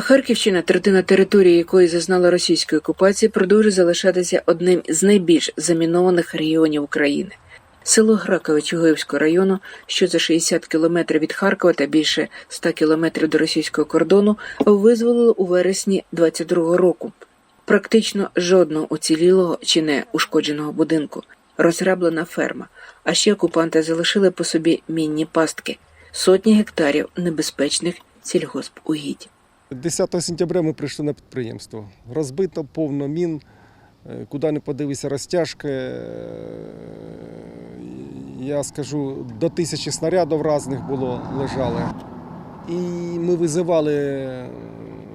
Харківщина, третина території якої зазнала російської окупації, продовжує залишатися одним з найбільш замінованих регіонів України. Село Гракове Чугоївського району, що за 60 кілометрів від Харкова та більше 100 кілометрів до російського кордону, визволили у вересні 22-го року. Практично жодного уцілілого чи не ушкодженого будинку, розграблена ферма, а ще окупанти залишили по собі мінні пастки, сотні гектарів небезпечних сільгоспугідь. 10 сентября ми прийшли на підприємство. Розбито повно мін, е, куди не подивися розтяжки. е, Я скажу, до тисячі снарядів різних було лежали. І ми визивали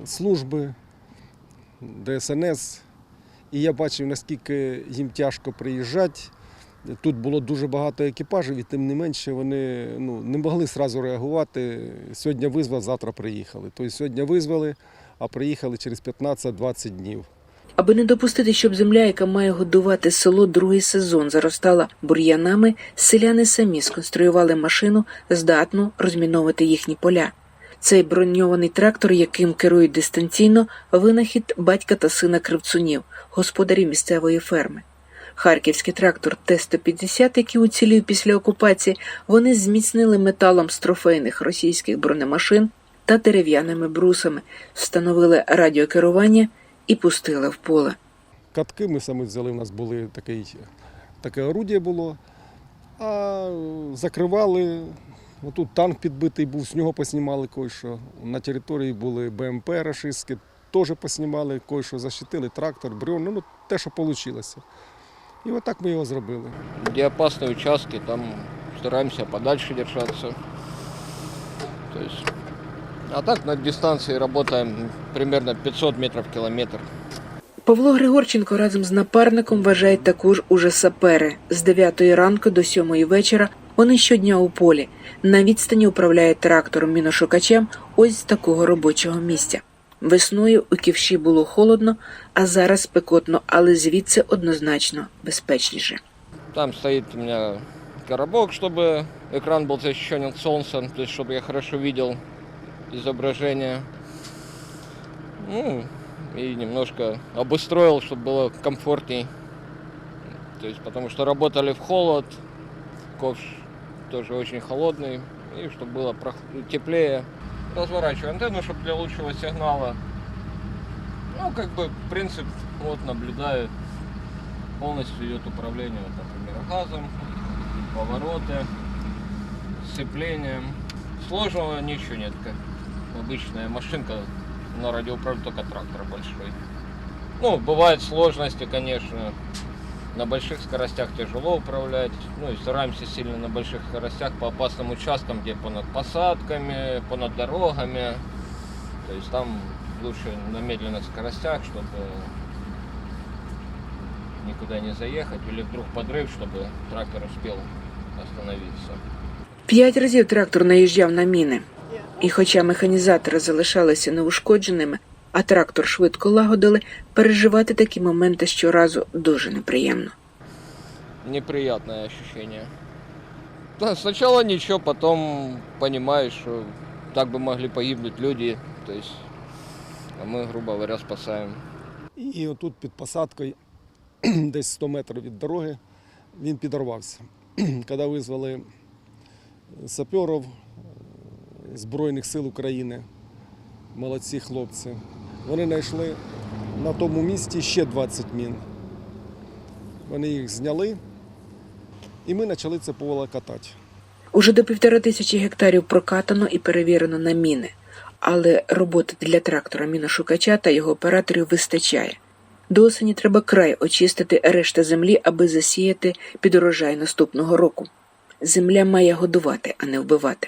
служби ДСНС. І я бачив, наскільки їм тяжко приїжджати. Тут було дуже багато екіпажів, і тим не менше вони ну, не могли одразу реагувати. Сьогодні визвали, завтра приїхали. Тобто сьогодні визвали, а приїхали через 15-20 днів. Аби не допустити, щоб земля, яка має годувати село другий сезон, заростала бур'янами, селяни самі сконструювали машину, здатну розміновувати їхні поля. Цей броньований трактор, яким керують дистанційно, винахід батька та сина кривцунів, господарів місцевої ферми. Харківський трактор Т-150, який уцілів після окупації, вони зміцнили металом з трофейних російських бронемашин та дерев'яними брусами, встановили радіокерування і пустили в поле. Катки ми самі взяли, у нас були такий, таке орудие було. А закривали. Отут танк підбитий був, з нього поснімали кое-що. На території були БМП рашистські, теж поснімали, кое-що защитили, трактор, бревна, ну те, що вийшло. І отак ми його зробили. Где опасные участки, там стараемся подальше держаться. То а так на дистанции работаем примерно 500 метров в километр. Павло Григорченко разом з напарником вважають також уже сапери. З 9 ранку до 7 вечора вони щодня у полі. На відстані управляють трактором міношукачем ось з такого робочого місця. Весною у ківші було холодно, а зараз спекотно, але звідси однозначно безпечніше. Там стоит у меня коробок, чтобы экран был защищен от солнца, то есть чтобы я хорошо видел изображение. Ну, и немножко обустроил, чтобы было комфортней. То есть, потому что работали в холод, ковш тоже очень холодный, и чтобы было прох- теплее. Разворачиваю антенну, чтобы для лучшего сигнала. Ну, как бы, принцип, вот, наблюдаю. Полностью идет управление, вот, например, газом, повороты, сцеплением. Сложного ничего нет, как обычная машинка на радиоуправлении, только трактор большой. Ну, бывают сложности, конечно. На больших скоростях тяжело управлять. Ну и стараемся сильно на больших скоростях по опасным участкам, где понад посадками, понад дорогами. То есть там лучше на медленных скоростях, чтобы никуда не заехать. Или вдруг подрыв, чтобы трактор успел остановиться. П'ять разів трактор наїжджав на міни. І хоча механізатори залишалися неушкодженими, а трактор швидко лагодили, переживати такі моменти щоразу дуже неприємно. неприятное ощущение. Да, сначала ничего, потом понимаешь, что так бы могли погибнуть люди, то есть, а мы, грубо говоря, спасаем. І отут під посадкою, десь 100 метрів від дороги, він підорвався. Коли визвали саперів е, Збройних сил України, молодці хлопці, вони знайшли на тому місці ще 20 мін. Вони їх зняли, і ми почали це поле катати. Уже до півтора тисячі гектарів прокатано і перевірено на міни, але роботи для трактора міношукача та його операторів вистачає. До осені треба край очистити решта землі, аби засіяти під урожай наступного року. Земля має годувати, а не вбивати.